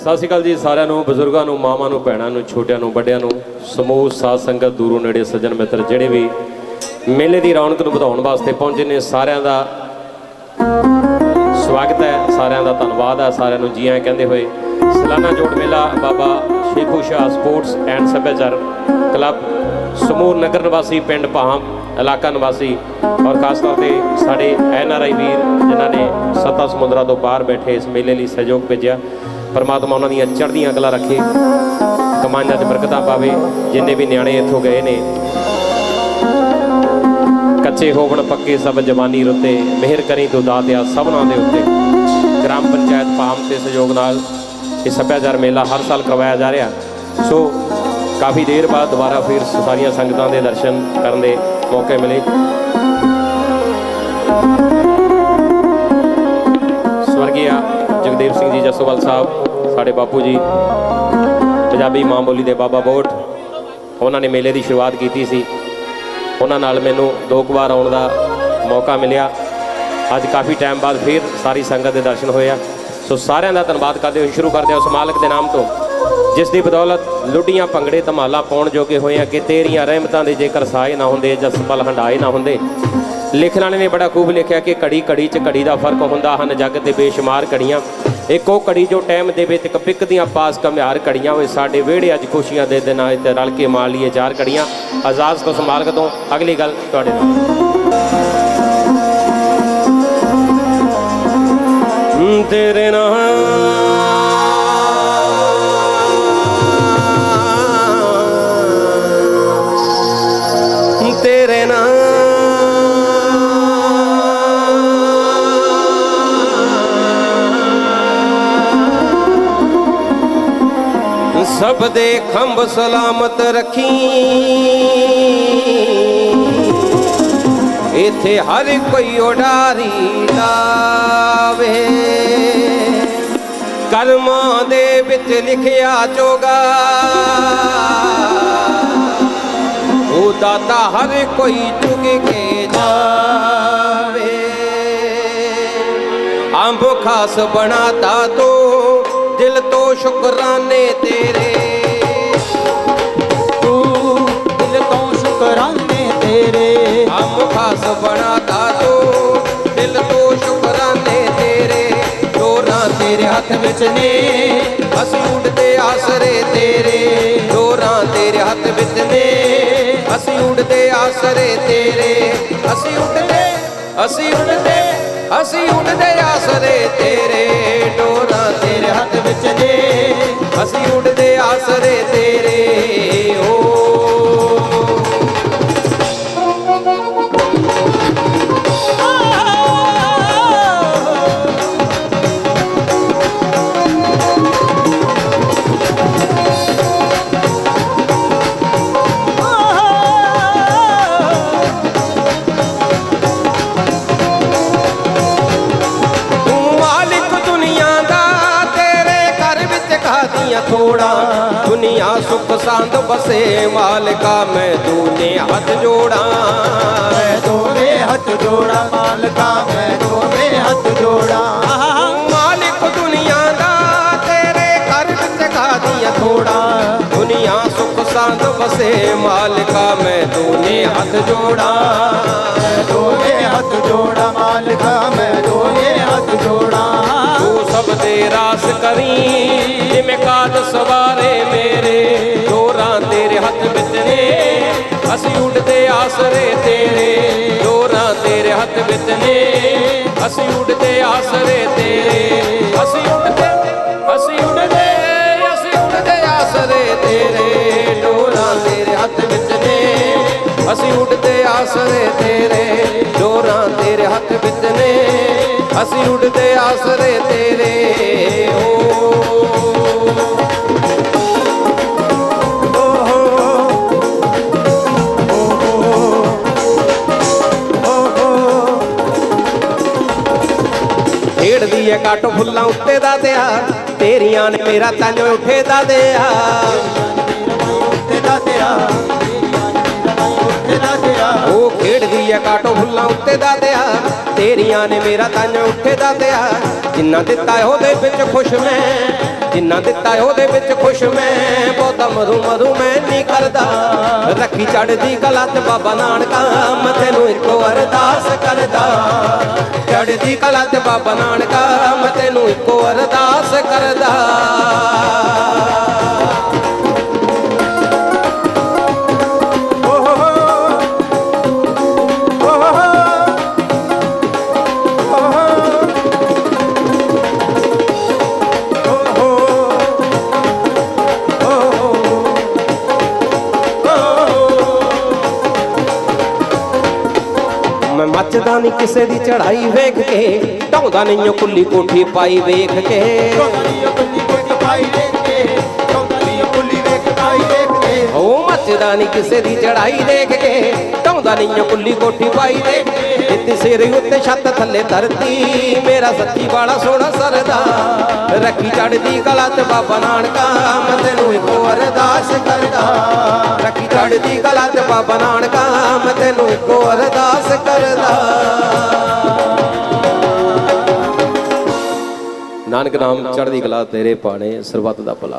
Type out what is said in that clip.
ਸਤਿ ਸ਼੍ਰੀ ਅਕਾਲ ਜੀ ਸਾਰਿਆਂ ਨੂੰ, ਬਜ਼ੁਰਗਾਂ ਨੂੰ, ਮਾਵਾਂ ਨੂੰ, ਭੈਣਾਂ ਨੂੰ, ਛੋਟਿਆਂ ਨੂੰ, ਵੱਡਿਆਂ ਨੂੰ, ਸਮੂਹ, ਸਾਧ ਸੰਗਤ, ਦੂਰੋਂ ਨੇੜੇ ਸੱਜਣ ਮਿੱਤਰ, ਜਿਹੜੇ ਵੀ ਮੇਲੇ ਦੀ ਰੌਣਕ ਨੂੰ ਵਧਾਉਣ ਵਾਸਤੇ ਪਹੁੰਚੇ ਨੇ, ਸਾਰਿਆਂ ਦਾ ਸਵਾਗਤ ਹੈ, ਸਾਰਿਆਂ ਦਾ ਧੰਨਵਾਦ ਹੈ, ਸਾਰਿਆਂ ਨੂੰ ਜੀ ਆਇਆਂ ਕਹਿੰਦੇ ਹੋਏ। ਸਲਾਨਾ ਜੋੜ ਮੇਲਾ, ਬਾਬਾ ਸ਼ੇਖੂ ਸ਼ਾਹ ਸਪੋਰਟਸ ਐਂਡ ਸੱਭਿਆਚਾਰ ਕਲੱਬ, ਸਮੂਹ ਨਗਰ ਨਿਵਾਸੀ, ਪਿੰਡ ਭਾਮ ਇਲਾਕਾ ਨਿਵਾਸੀ ਔਰ ਖਾਸ ਤੌਰ ਤੇ ਸਾਡੇ ਐਨ ਆਰ ਆਈ ਵੀਰ, ਜਿਨ੍ਹਾਂ ਨੇ ਸੱਤਾ ਸਮੁੰਦਰਾਂ ਤੋਂ ਬਾਹਰ ਬੈਠੇ ਇਸ ਮੇਲੇ ਲਈ ਸਹਿਯੋਗ ਭੇਜਿਆ। ਪਰਮਾਤਮਾ ਉਹਨਾਂ ਦੀਆਂ ਚੜ੍ਹਦੀਆਂ ਕਲਾ ਰੱਖੇ। ਕਮਾਈਆਂ 'ਚ ਬਰਕਤਾਂ ਪਾਵੇ, ਜਿੰਨੇ ਵੀ ਨਿਆਣੇ ਇੱਥੋਂ ਗਏ ਨੇ। ਕੱਚੇ ਹੋਵਣ, ਪੱਕੇ ਸਭ ਜਵਾਨੀ ਰੁੱਤੇ। ਮਿਹਰ ਕਰੀ ਤੂੰ ਦਾਤਿਆ ਸਭਨਾਂ ਦੇ ਉੱਤੇ। ਗ੍ਰਾਮ ਪੰਚਾਇਤ ਪਾਮ ਦੇ ਸਹਿਯੋਗ ਨਾਲ ਇਹ ਸੱਭਿਆਚਾਰ ਮੇਲਾ ਹਰ ਸਾਲ ਕਰਵਾਇਆ ਜਾ ਰਿਹਾ। ਸੋ, ਕਾਫੀ ਦੇਰ ਬਾਅਦ ਦੁਬਾਰਾ ਫਿਰ ਸਾਰੀਆਂ ਸੰਗਤਾਂ ਦੇ ਦਰਸ਼ਨ ਕਰਨ ਦੇ ਮੌਕੇ ਮਿਲੇ। ਜਗਦੇਵ ਸਿੰਘ ਜੀ, ਜਸੋਵਾਲ ਸਾਹਿਬ, ਸਾਡੇ ਬਾਪੂ ਜੀ, ਪੰਜਾਬੀ ਮਾਂ ਬੋਲੀ ਦੇ ਬਾਬਾ ਬੋਟ, ਉਹਨਾਂ ਨੇ ਮੇਲੇ ਦੀ ਸ਼ੁਰੂਆਤ ਕੀਤੀ ਸੀ। ਉਹਨਾਂ ਨਾਲ ਮੈਨੂੰ ਦੋ ਕੁ ਵਾਰ ਆਉਣ ਦਾ ਮੌਕਾ ਮਿਲਿਆ। ਅੱਜ ਕਾਫੀ ਟਾਈਮ ਬਾਅਦ ਫਿਰ ਸਾਰੀ ਸੰਗਤ ਦੇ ਦਰਸ਼ਨ ਹੋਏ ਆ। ਸੋ ਸਾਰਿਆਂ ਦਾ ਧੰਨਵਾਦ ਕਰਦੇ ਹੋਏ ਸ਼ੁਰੂ ਕਰਦੇ ਹਾਂ ਉਸ ਮਾਲਕ ਦੇ ਨਾਮ ਤੋਂ। ਜਿਸ ਦੀ ਬਦੌਲਤ ਲੁੱਡੀਆਂ ਭੰਗੜੇ ਧਮਾਲਾ ਪਾਉਣ ਜੋਗੇ ਹੋਏ ਆ ਕਿ ਤੇਰੀਆਂ ਰਹਿਮਤਾਂ ਦੇ ਜੇਕਰ ਸਾਏ ਨਾ ਹੁੰਦੇ ਜਸਪਲ ਹੰਡਾਏ ਨਾ ਹੁੰਦੇ। ਲਿਖਣ ਵਾਲੇ ਨੇ ਬੜਾ ਖੂਬ ਲਿਖਿਆ ਕਿ ਘੜੀ ਘੜੀ 'ਚ ਘੜੀ ਦਾ ਫ਼ਰਕ ਹੁੰਦਾ ਹਨ, ਜੱਗ ਤੇ ਬੇਸ਼ੁਮਾਰ ਘੜੀਆਂ। ਇੱਕ ਉਹ ਘੜੀ ਜੋ ਟਾਈਮ ਦੇ ਵਿੱਚ ਇੱਕ ਪਿੱਕ ਦੀਆਂ ਪਾਸ ਕਮਿਆਰ ਘੜੀਆਂ ਹੋਏ। ਸਾਡੇ ਵਿਹੜੇ ਅੱਜ ਖੁਸ਼ੀਆਂ ਦੇ ਦਿਨ ਆਏ ਤੇ ਰਲ ਕੇ ਮਾਣ ਲਈਏ ਚਾਰ ਘੜੀਆਂ। ਆਜ਼ਾਦ ਤੋਂ ਸਮਾਰਕ ਤੋਂ ਅਗਲੀ ਗੱਲ ਤੁਹਾਡੇ ਨਾਲ। ਤੇਰੇ ਨਾਲ ਸਭ ਦੇ ਖੰਭ ਸਲਾਮਤ ਰੱਖੀ। ਇਥੇ ਹਰ ਕੋਈ ਉਡਾਰੀ ਲਾਵੇ। ਕਰਮਾਂ ਦੇ ਵਿੱਚ ਲਿਖਿਆ ਚੋਗਾ। ਉਹ ਦਾਤਾ ਹਰ ਕੋਈ ਚੁਗ ਕੇ ਜਾਵੇ। ਅੰਬ ਖਾਸ ਬਣਾਤਾ ਤੋ ਦਿਲ ਸ਼ੁਕਰਾਨੇ ਤੇਰੇ। ਤੂੰ ਦਿਲ ਤੋਂ ਸ਼ੁਕਰਾਨੇ ਤੇਰੇ। ਅੰਬ ਖਾਸ ਬਣਾਤਾ ਤੋ ਦਿਲ ਤੋਂ ਸ਼ੁਕਰਾਨੇ ਤੇਰੇ। ਡੋਰਾਂ ਤੇਰੇ ਹੱਥ ਵਿੱਚ ਨੇ ਅਸੀਂ ਉੱਡਦੇ ਆਸਰੇ ਤੇਰੇ। ਡੋਰਾਂ ਤੇਰੇ ਹੱਥ ਵਿੱਚ ਨੇ ਅਸੀਂ ਉੱਡਦੇ ਆਸਰੇ ਤੇਰੇ। ਅਸੀਂ ਉੱਡਦੇ ਅਸੀਂ ਉੱਡਦੇ ਅਸੀਂ ਉੱਡਦੇ ਆਸਰੇ ਤੇਰੇ। ਹੱਥ ਵਿੱਚ ਖਾਦੀਆਂ ਥੋੜਾ ਦੁਨੀਆ ਸੁਖ ਸੰਦ ਬਸੇ ਮਾਲਕਾ ਮੈਂ ਤੂਨੇ ਹੱਥ ਜੋੜਾਂ। ਮੈਂ ਦੋਵੇਂ ਹੱਥ ਜੋੜਾ ਮਾਲਕਾ ਮੈਂ ਦੋਵੇਂ ਹੱਥ ਜੋੜਾ। ਤੂੰ ਮਾਲਿਕ ਦੁਨੀਆ ਦਾ ਤੇਰੇ ਘਰ ਵਿੱਚ ਖਾਦੀਆਂ ਥੋੜਾ। ਦੁਨੀਆ ਸੁਖ ਸੰਦ ਬਸੇ ਮਾਲਕਾ ਮੈਂ ਤੂਨੇ ਹੱਥ ਜੋੜਾਂ। ਮੈਂ ਦੋਵੇਂ ਹੱਥ ਜੋੜਾ ਮਾਲਕਾ ਮੈਂ ਦੋਵੇਂ ਹੱਥ ਜੋੜਾ। ਤੂੰ ਸਭ ਅਸੀਂ ਉੱਡਦੇ ਆਸਰੇ ਤੇਰੇ ਡੋਰਾਂ ਤੇਰੇ ਹੱਥ ਵਿੱਚ ਨੇ। ਅਸੀਂ ਉੱਡਦੇ ਆਸਰੇ ਤੇਰੇ, ਅਸੀਂ ਉੱਡਦੇ ਅਸੀਂ ਉੱਡਦੇ ਅਸੀਂ ਉੱਡਦੇ ਆਸਰੇ ਤੇਰੇ ਡੋਰਾਂ ਤੇਰੇ ਹੱਥ ਵਿੱਚ ਨੇ। ਅਸੀਂ ਉੱਡਦੇ ਆਸਰੇ ਤੇਰੇ ਡੋਰਾਂ ਤੇਰੇ ਹੱਥ ਵਿੱਚ ਨੇ। ਅਸੀਂ ਉੱਡਦੇ ਆਸਰੇ ਤੇਰੇ ਖੇਡਦੀ ਏ ਕੱਟ ਫੁੱਲਾਂ ਉੱਤੇ ਦਾ ਦਿਆ। ਤੇਰੀਆਂ ਨੇ ਮੇਰਾ ਤਨ ਉੱਠੇ ਦਾ ਦਿਆ। ਉਹ ਖੇਡਦੀ ਏ ਕਾਟੋ ਫੁੱਲਾਂ ਉੱਤੇ ਦਾ ਦਿਆ। ਤੇਰੀਆਂ ਨੇ ਮੇਰਾ ਤਨ ਉੱਠੇ ਦਾ ਦਿਆ। ਜਿੰਨਾ ਦਿੱਤਾ ਉਹਦੇ ਵਿੱਚ ਖੁਸ਼ ਮੈਂ। ਜਿੰਨਾ ਦਿੱਤਾ ਉਹਦੇ ਵਿੱਚ ਖੁਸ਼ ਮੈਂ, ਬਹੁਤਾ ਮਰੂ ਮਰੂ ਮੈਂ ਨਹੀਂ ਕਰਦਾ। ਰੱਖੀ ਚੜਦੀ ਕਲਾ ਤੇ ਬਾਬਾ ਨਾਨਕਾ ਮੈਂ ਤੈਨੂੰ ਇੱਕੋ ਅਰਦਾਸ ਕਰਦਾ। ਚੜਦੀ ਕਲਾ ਤੇ ਬਾਬਾ ਨਾਨਕਾ ਮੈਂ ਤੈਨੂੰ ਇੱਕੋ ਅਰਦਾਸ ਕਰਦਾ। ਮੱਚਦਾ ਨਹੀਂ ਕਿਸੇ ਦੀ ਚੜਾਈ ਵੇਖ ਕੇ ਢਾਉਂਦਾ ਨਹੀਂ ਓ ਕੁੱਲੀ ਕੋਠੀ ਪਾਈ ਵੇਖ ਕੇ। ਉਹ ਮੱਚਦਾ ਨਹੀਂ ਕਿਸੇ ਦੀ ਚੜਾਈ ਦੇਖ ਕੇ। ਢਾਉਂਦਾ ਨਹੀਂ ਕੁੱਲੀ ਕੋਠੀ ਪਾਈ ਦੇਖ ਕੇ ਸਿਰ ਉੱਤੇ ਛੱਤ ਥੱਲੇ ਧਰਤੀ, ਮੇਰਾ ਸੱਚੀ ਵਾਲਾ ਸੋਹਣਾ ਸਰਦਾ। ਰੱਖੀ ਚੜਦੀ ਕਲਾ ਤੇ ਬਾਬਾ ਨਾਨਕਾ, ਮੈਂ ਤੈਨੂੰ ਇੱਕੋ ਅਰਦਾਸ ਕਰਦਾ। ਰੱਖੀ ਚੜਦੀ ਕਲਾ ਤੇ ਬਾਬਾ ਨਾਨਕਾ, ਮੈਂ ਤੈਨੂੰ ਇੱਕੋ ਅਰਦਾਸ ਕਰਦਾ। ਨਾਨਕ ਨਾਮ ਚੜ੍ਹਦੀ ਕਲਾ ਤੇਰੇ ਪਾਣੇ, ਸਰਬੱਤ ਦਾ ਭਲਾ